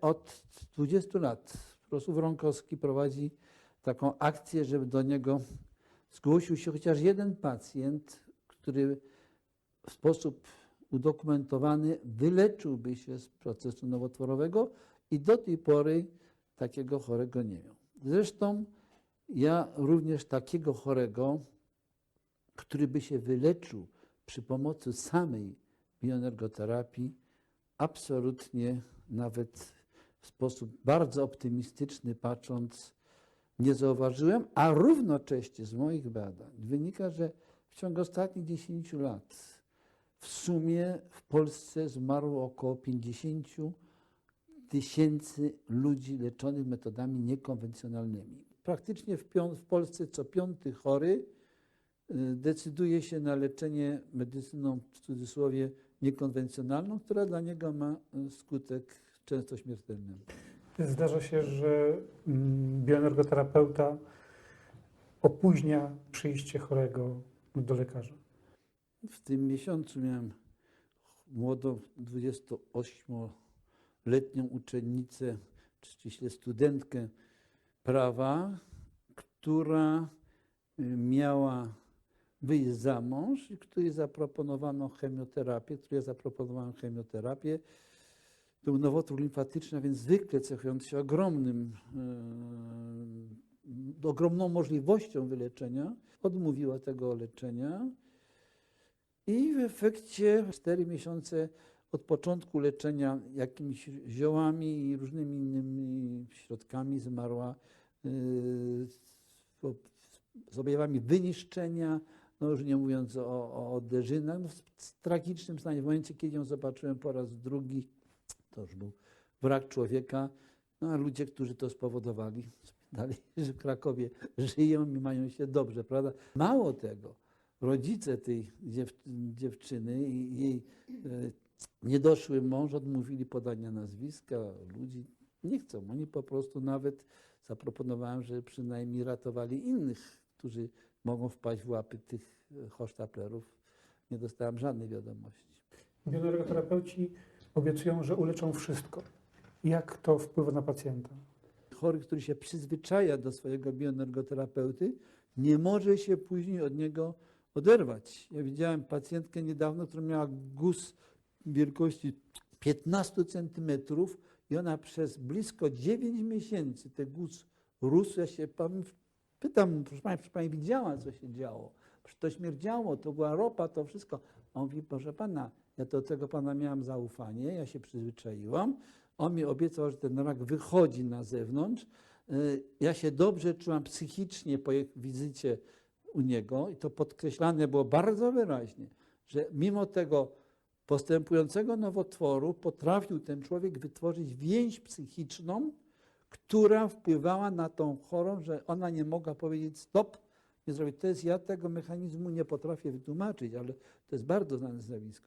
Od 20 lat profesor Wronkowski prowadzi taką akcję, żeby do niego zgłosił się chociaż jeden pacjent, który w sposób udokumentowany wyleczyłby się z procesu nowotworowego i do tej pory takiego chorego nie miał. Zresztą ja również takiego chorego, który by się wyleczył przy pomocy samej bioenergoterapii, absolutnie nawet w sposób bardzo optymistyczny patrząc, nie zauważyłem, a równocześnie z moich badań wynika, że w ciągu ostatnich 10 lat w sumie w Polsce zmarło około 50 tysięcy ludzi leczonych metodami niekonwencjonalnymi. Praktycznie w, w Polsce co piąty chory y, decyduje się na leczenie medycyną w cudzysłowie niekonwencjonalną, która dla niego ma y, skutek często śmiertelny. Zdarza się, że mm, bioenergoterapeuta opóźnia przyjście chorego do lekarza. W tym miesiącu miałem młodą 28-letnią uczennicę, czy ściśle studentkę prawa, która y, miała wyjść za mąż i której zaproponowano chemioterapię, której zaproponowano chemioterapię. Był nowotwór limfatyczny, a więc zwykle cechujący się ogromnym, e, ogromną możliwością wyleczenia. Odmówiła tego leczenia. I w efekcie 4 miesiące od początku leczenia jakimiś ziołami i różnymi innymi środkami zmarła yy, z- objawami wyniszczenia, no już nie mówiąc o, o no w tragicznym stanie. W momencie, kiedy ją zobaczyłem po raz drugi, to już był wrak człowieka, no a ludzie, którzy to spowodowali, dalej, w Krakowie żyją i mają się dobrze, prawda? Mało tego, rodzice tej dziew, dziewczyny i jej e, niedoszły mąż odmówili podania nazwiska ludzi. Nie chcą. Oni po prostu nawet zaproponowałem, że przynajmniej ratowali innych, którzy mogą wpaść w łapy tych e, hosztaplerów. Nie dostałem żadnej wiadomości. Bioenergoterapeuci obiecują, że uleczą wszystko. Jak to wpływa na pacjenta? Chory, który się przyzwyczaja do swojego bioenergoterapeuty, nie może się później od niego oderwać. Ja widziałem pacjentkę niedawno, która miała guz wielkości 15 centymetrów i ona przez blisko 9 miesięcy ten guz rósł. Ja się pytam, proszę pani, proszę pani widziała, co się działo? To śmierdziało, to była ropa, to wszystko. On mówi, proszę pana, ja do tego pana miałam zaufanie, ja się przyzwyczaiłam. On mi obiecał, że ten rak wychodzi na zewnątrz. Y, Ja się dobrze czułam psychicznie po wizycie u niego i to podkreślane było bardzo wyraźnie, że mimo tego postępującego nowotworu potrafił ten człowiek wytworzyć więź psychiczną, która wpływała na tą chorą, że ona nie mogła powiedzieć stop, nie zrobić. To jest, ja tego mechanizmu nie potrafię wytłumaczyć, ale to jest bardzo znane zjawisko.